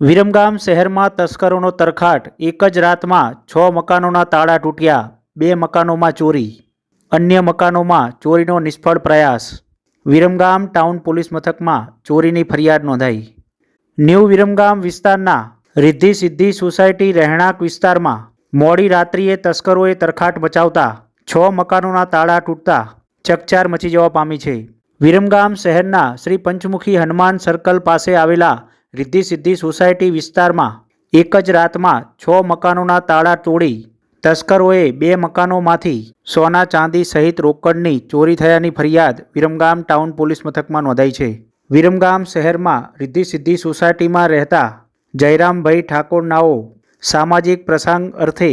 વિરમગામ શહેરમાં તસ્કરોનો તરખાટ. એક જ રાતમાં છ મકાનોના તાળા તૂટ્યા, બે મકાનોમાં ચોરી, અન્ય મકાનોમાં ચોરીનો નિષ્ફળ પ્રયાસ. વિરમગામ ટાઉન પોલીસ મથકમાં ચોરીની ફરિયાદ નોંધાઈ. ન્યૂ વિરમગામ વિસ્તારના રિદ્ધિ સિદ્ધિ સોસાયટી રહેણાંક વિસ્તારમાં મોડી રાત્રિએ તસ્કરોએ તરખાટ મચાવતા છ મકાનોના તાળા તૂટતા ચકચાર મચી જવા પામી છે. વિરમગામ શહેરના શ્રી પંચમુખી હનુમાન સર્કલ પાસે આવેલા રિદ્ધિ સિદ્ધિ સોસાયટી વિસ્તારમાં એક જ રાતમાં છ મકાનોના તાળા તોડી તસ્કરોએ બે મકાનોમાંથી સોના ચાંદી સહિત રોકડની ચોરી થયાની ફરિયાદ વિરમગામ ટાઉન પોલીસ મથકમાં નોંધાઈ છે. વિરમગામ શહેરમાં રિદ્ધિ સિદ્ધિ સોસાયટીમાં રહેતા જયરામભાઈ ઠાકોરનાઓ સામાજિક પ્રસંગ અર્થે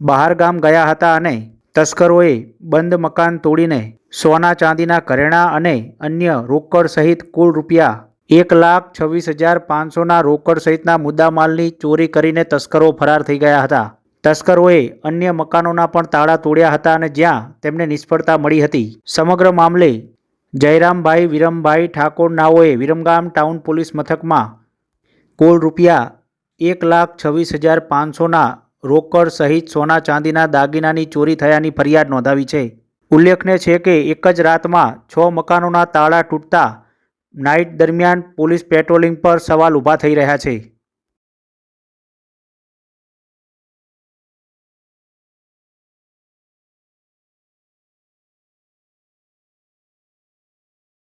બહાર ગામ ગયા હતા અને તસ્કરોએ બંધ મકાન તોડીને સોના ચાંદીના ઘરેણાં અને અન્ય રોકડ સહિત કુલ રૂપિયા એક લાખ છવ્વીસ હજાર પાંચસોના રોકડ સહિતના મુદ્દામાલની ચોરી કરીને તસ્કરો ફરાર થઈ ગયા હતા. તસ્કરોએ અન્ય મકાનોના પણ તાળા તોડ્યા હતા અને જ્યાં તેમને નિષ્ફળતા મળી હતી. સમગ્ર મામલે જયરામભાઈ વિરમભાઈ ઠાકોર નાઓએ વિરમગામ ટાઉન પોલીસ મથકમાં કુલ રૂપિયા એક લાખ છવ્વીસ હજાર પાંચસોના રોકડ સહિત સોના ચાંદીના દાગીનાની ચોરી થયાની ફરિયાદ નોંધાવી છે. ઉલ્લેખનીય છે કે એક જ રાતમાં છ મકાનોના તાળા તૂટતા નાઇટ દરમિયાન પોલીસ પેટ્રોલિંગ પર સવાલ ઊભા થઈ રહ્યા છે.